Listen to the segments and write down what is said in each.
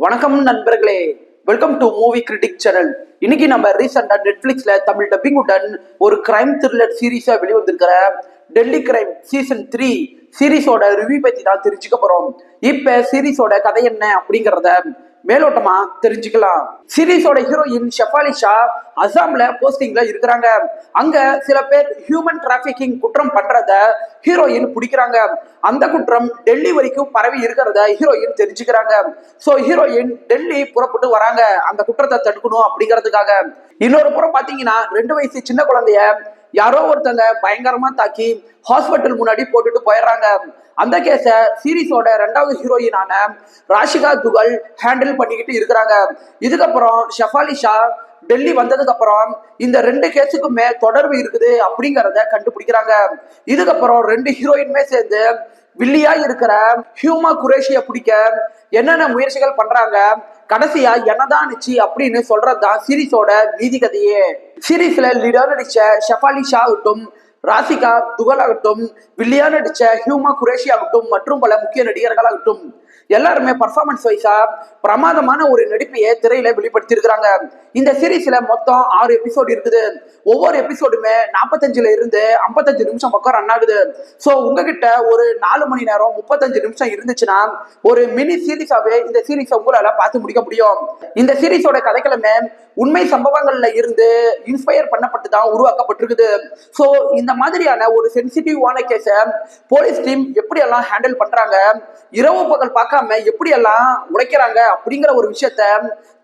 வணக்கம் நண்பர்களே. Welcome to movie critic channel இன்னைக்கு நம்ம ரீசெண்டா நெட்ஃபிளிக்ஸ்ல தமிழ் டப்பிங் உடன் ஒரு கிரைம் த்ரில்லர் சீரீஸா வெளிவந்திருக்கிற டெல்லி கிரைம் சீசன் த்ரீ சீரீஸோட ரிவ்யூ பத்தி தான் தெரிஞ்சுக்க போறோம். இப்ப சீரீஸோட கதை என்ன அப்படிங்கறத மேலோட்டமா தெரிஞ்சுக்கலாம். சீரீஸோட ஹீரோயின் ஷெஃபாலி ஷா அசாம்ல போஸ்டிங்ல இருக்கிறாங்க. அங்க சில பேர் ஹியூமன் டிராபிகிங் குற்றம் பண்றத ஹீரோயின் பிடிக்கிறாங்க. அந்த குற்றம் டெல்லி வரைக்கும் பரவி இருக்கிறத ஹீரோயின் தெரிஞ்சுக்கிறாங்க. சோ ஹீரோயின் டெல்லி புறப்பட்டு வராங்க. அந்த குற்றத்தை தடுக்கணும் அப்படிங்கிறதுக்காக. இன்னொரு புறம் பாத்தீங்கன்னா ரெண்டு வயசு சின்ன குழந்தைய யாரோ ஒருத்தங்க பயங்கரமா தாக்கி ஹாஸ்பிட்டல் முன்னாடி போட்டுட்டு போயிடுறாங்க. அந்த கேஸ சீரீஸோட ரெண்டாவது ஹீரோயினான ராஷிகா துகல் ஹேண்டில் பண்ணிக்கிட்டு இருக்கிறாங்க. இதுக்கப்புறம் ஷெஃபாலி ஷா டெல்லி வந்ததுக்கு அப்புறம் இந்த ரெண்டு கேஸுக்குமே தொடர்பு இருக்குது அப்படிங்கறத கண்டுபிடிக்கிறாங்க. இதுக்கப்புறம் ரெண்டு ஹீரோயினுமே சேர்ந்து வில்லியா இருக்கிற ஹியூமா குரேஷிய பிடிக்க என்னென்ன முயற்சிகள் பண்றாங்க? கடைசியா என்னதான் நிச்சு அப்படின்னு சொல்றதுதான் சீரீஸோட நீதி கதையே சீரீஸ்ல லீடர் நடிச்ச ஷெஃபாலி ஷா ஆகட்டும் ராசிகா துகல் ஆகட்டும் வில்லியா நடிச்ச ஹியூமா குரேஷி ஆகட்டும் மற்றும் பல முக்கிய நடிகர்கள் ஆகட்டும் எல்லாருமே பர்ஃபார்மன்ஸ் வைஸா பிரமாதமான ஒரு நடிப்பையை திரையில வெளிப்படுத்தி இருக்கிறாங்க இந்த சீரீஸ்ல மொத்தம் ஆறு எபிசோடு இருக்குது. ஒவ்வொரு எபிசோடுமே நாற்பத்தஞ்சுல இருந்து ஐம்பத்தஞ்சு நிமிஷம் பக்கம் ரன் ஆகுது. ஸோ உங்ககிட்ட ஒரு நாலு மணி நேரம் முப்பத்தஞ்சு நிமிஷம் இருந்துச்சுன்னா ஒரு மினி சீரீஸாவே இந்த சீரீஸை உங்களால பார்த்து முடிக்க முடியும். இந்த சீரீஸோட கதைக்கிழமை உண்மை சம்பவங்கள்ல இருந்து இன்ஸ்பயர் பண்ணப்பட்டு தான் உருவாக்கப்பட்டிருக்குது. ஸோ இந்த மாதிரியான ஒரு சென்சிட்டிவான கேஸை போலீஸ் டீம் எப்படியெல்லாம் ஹேண்டில் பண்றாங்க? இரவு பகல் பார்க்காம எப்படியெல்லாம் உடைக்கிறாங்க அப்படிங்கிற ஒரு விஷயத்த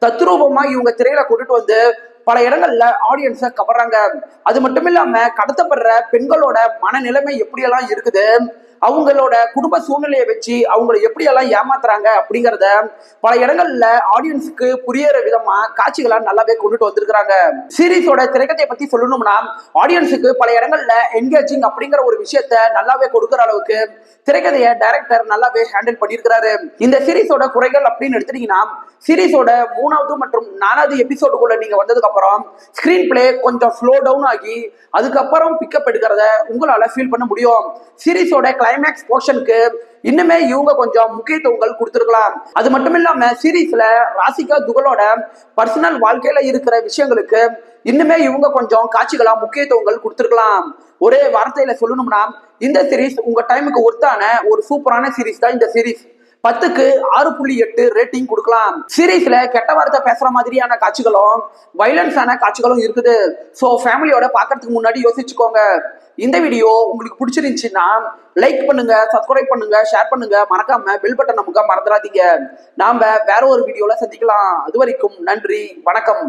தத்ரூபமா இவங்க திரையில கொண்டுட்டு வந்து பல இடங்கள்ல ஆடியன்ஸை கவர்றாங்க. அது மட்டும் இல்லாம கடத்தப்படுற பெண்களோட மனநிலைமை எப்படியெல்லாம் இருக்குது? அவங்களோட குடும்ப சூழ்நிலையை வச்சு அவங்களை எப்படியெல்லாம் ஏமாத்துறாங்க அப்படிங்கிறத பல இடங்கள்ல ஆடியன்ஸுக்கு புரியற விதமா காட்சிகளா நல்லாவே கொண்டுட்டு வந்திருக்கிறாங்க. சீரீஸோட திரைக்கதையை பத்தி சொல்லணும்னா ஆடியன்ஸுக்கு பல இடங்கள்ல என்கேஜிங் அப்படிங்கிற ஒரு விஷயத்த நல்லாவே கொடுக்குற அளவுக்கு திரைக்கதையை டைரக்டர் நல்லாவே ஹேண்டில் பண்ணியிருக்கிறாரு. இந்த சீரீஸோட குறைகள் அப்படின்னு எடுத்துட்டீங்கன்னா சீரீஸோட மூணாவது மற்றும் நாலாவது எபிசோடுக்குள்ள நீங்க வந்ததுக்கு அப்புறம் ஸ்கிரீன் பிளே கொஞ்சம் ஸ்லோ டவுன் ஆகி அதுக்கப்புறம் பிக்கப் எடுக்கிறத உங்களால ஃபீல் பண்ண முடியும். சீரீஸோட கிளைமேக்ஸ் போர்ஷனுக்கு இன்னுமே இவங்க கொஞ்சம் முக்கியத்துவங்கள் கொடுத்துருக்கலாம். அது மட்டும் இல்லாம சீரீஸ்ல ராசிகா துகளோட பர்சனல் வாழ்க்கையில இருக்கிற விஷயங்களுக்கு இன்னுமே இவங்க கொஞ்சம் காட்சிகளா முக்கியத்துவங்கள் கொடுத்துருக்கலாம். ஒரே வார்த்தையில சொல்லணும்னா இந்த சீரீஸ் உங்க டைமுக்கு ஒர்த்தான ஒரு சூப்பரான சீரீஸ் தான் இந்த சீரீஸ் பத்துக்கு ஆறு புள்ளி எட்டு ரேட்டிங் கொடுக்கலாம். சீரீஸ்ல கெட்ட வார்த்தை பேசுற மாதிரியான காட்சிகளும் வைலன்ஸான காட்சிகளும் இருக்குது. ஸோ ஃபேமிலியோட பார்க்கறதுக்கு முன்னாடி யோசிச்சுக்கோங்க. இந்த வீடியோ உங்களுக்கு பிடிச்சிருந்துச்சுன்னா லைக் பண்ணுங்க சப்ஸ்கிரைப் பண்ணுங்க ஷேர் பண்ணுங்க. மறக்காம பெல் பட்டன் நமக்கு மறந்துடாதீங்க. நாம வேற ஒரு வீடியோல சந்திக்கலாம். அது வரைக்கும் நன்றி வணக்கம்.